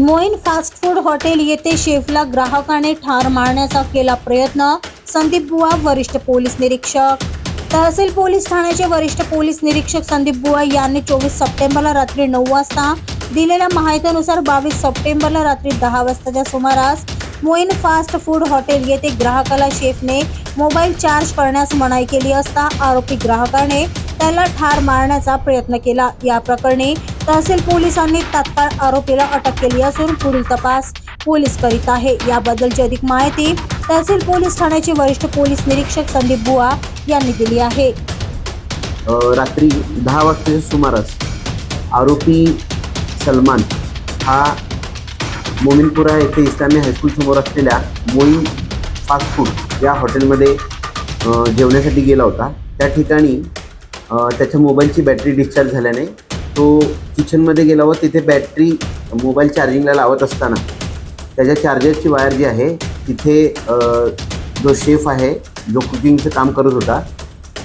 Moin fast food hotel येथे शेफला ग्राहकाने ठार मारण्याचा केला प्रयत्न. संदीप बुवा वरिष्ठ पोलीस निरीक्षक. तहसील पोलीस ठाण्याचे वरिष्ठ पोलीस निरीक्षक संदीप बुवा यांनी चोवीस सप्टेंबरला रात्री नऊ वाजता दिलेल्या माहितीनुसार बावीस सप्टेंबरला रात्री दहा वाजताच्या सुमारास मोईन फास्ट फूड हॉटेल येथे ग्राहकाला शेफने मोबाईल चार्ज करण्यास मनाई केली असता आरोपी ग्राहकाने त्याला ठार मारण्याचा प्रयत्न केला. या प्रकरणी तहसील पोलिसांनी तात्काळ आरोपीला अटक केली असून पुढील तपास पोलीस करीत आहे. याबद्दलची अधिक माहिती तहसील पोलीस ठाण्याचे वरिष्ठ पोलीस निरीक्षक संदीप बुवा यांनी दिली आहे. रात्री दहा वाजताच्या सुमारास आरोपी सलमान हा मोमिनपुरा येथे इस्लामी हायस्कूल समोर असलेल्या मोईन फास्ट फूड या हॉटेलमध्ये जेवण्यासाठी गेला होता. त्या ठिकाणी त्याच्या मोबाईलची बॅटरी डिस्चार्ज झाल्याने तो किचनमध्ये गेला व तिथे बॅटरी मोबाईल चार्जिंगला लावत असताना. त्याच्या चार्जरची वायर जी आहे तिथे जो शेफ आहे जो कुकिंगचं काम करत होता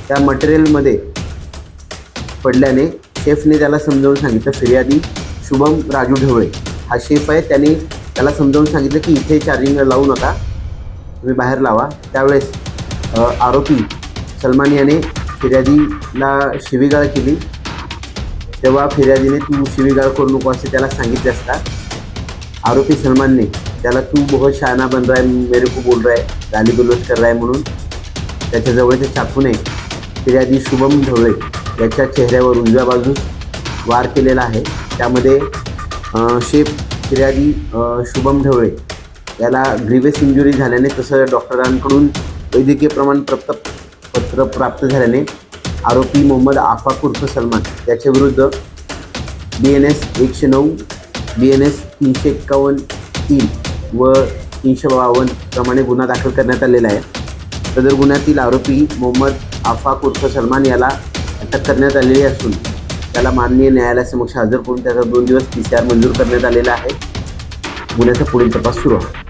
त्या मटेरियलमध्ये पडल्याने शेफने त्याला समजावून सांगितलं फिर्यादी शुभम राजू ढवळे. हा शेफ आहे त्याने त्याला समजावून सांगितलं की इथे चार्जिंगला लावू नका तुम्ही बाहेर लावा. त्यावेळेस आरोपी सलमान याने फिर्यादीला शिवीगाळ केली. तेव्हा फिर्यादीने तू शिवीगाळ करू नको असे त्याला सांगितले असता आरोपी सलमानने त्याला तू बहुत शहाणा बन रहा है मेरे को बोल रहा है गाली गलोच कर रहा है म्हणून त्याच्याजवळच्या चाकूने फिर्यादी शुभम ढवळे याच्या चेहऱ्यावर उजव्या बाजूस वार केलेला आहे. त्यामध्ये शेफ फिर्यादी शुभम ढवळे याला ग्रीवेस इंजुरी झाल्याने तसं डॉक्टरांकडून वैद्यकीय प्रमाणपत्र पत्र प्राप्त झाल्याने आरोपी मोहम्मद आफाक उर्फ सलमान. याच्याविरुद्ध बी एन एस एकशे नऊ बी एन एस तीनशे एक्कावन्न तीन व तीनशे बावन्न प्रमाणे गुन्हा दाखल करण्यात आलेला आहे. सदर गुन्ह्यातील आरोपी मोहम्मद आफाक उर्फ सलमान याला अटक करण्यात आलेली असून त्याला माननीय न्यायालयासमक्ष हजर करून त्याचा दोन दिवस पी सी आर मंजूर करण्यात आलेला आहे. गुन्ह्याचा पुढील तपास सुरू आहे.